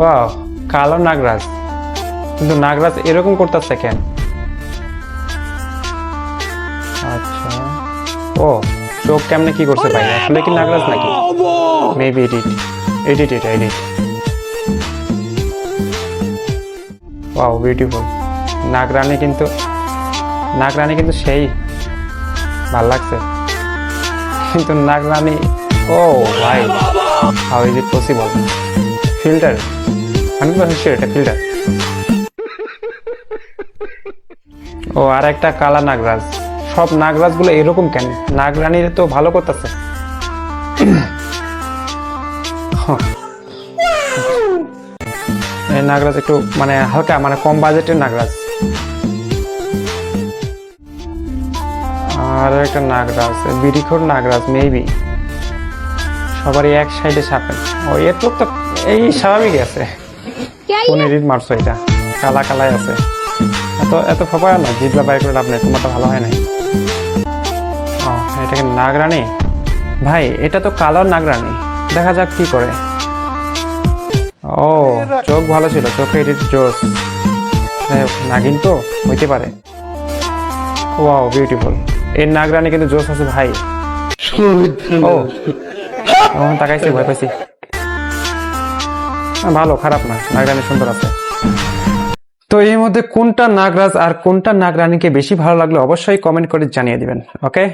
Wow কালো নাগরাজ। কিন্তু নাগরাজ এরকম করতেছে কেন? আচ্ছা। ও চোখ কেমনে কি করছে ভাই? আসলে কি নাগরাজ নাকি? মেবি এডিট এডিট এটা এডিট ওয়াও বিউটিফুল নাগরানি কিন্তু নাগরানি কিন্তু সেই। ভালো লাগছে। কিন্তু নাগরানি ও ভাই how is it possible filter. Hundred percent sure এটা ফিল্টার। ও, আর একটা কালা নাগরাজ। সব নাগরাজগুলো এরকম কেন? নাগরানির তো ভালো করতেছে। নাগরাজ একটু মানে হালকা মানে কম বাজেটের নাগরাজ। আর একটা নাগরাজ, বিড়িখোর নাগরাজ মেবি সবারই এক সাইডে সাপে। ও, এর লোক তো এই স্বাভাবিক আছে। এডিট মারছো এটা। কালা কালাই আছে। এত এত ফপায় না জিবলা বাই করে লাভ নেই তোমার তো ভালো হয় নাই। ও এটাকে নাগরানি? ভাই এটা তো কালো নাগরানি। দেখা যাক কি করে। ও চোখ ভালো ছিল চোখে এডিট জোস যাই হোক, নাগিন তো হইতে পারে। ওয়াও বিউটিফুল এর নাগরানি কিন্তু জোস আছে ভাই। ও তাকাইছি ভয় পাইছি। ভালো, খারাপ না, নাগরানি সুন্দর আছে। তো এর মধ্যে কোনটা নাগরাজ আর কোনটা নাগরানীকে বেশি ভালো লাগল অবশ্যই কমেন্ট করে জানিয়ে দিবেন ওকে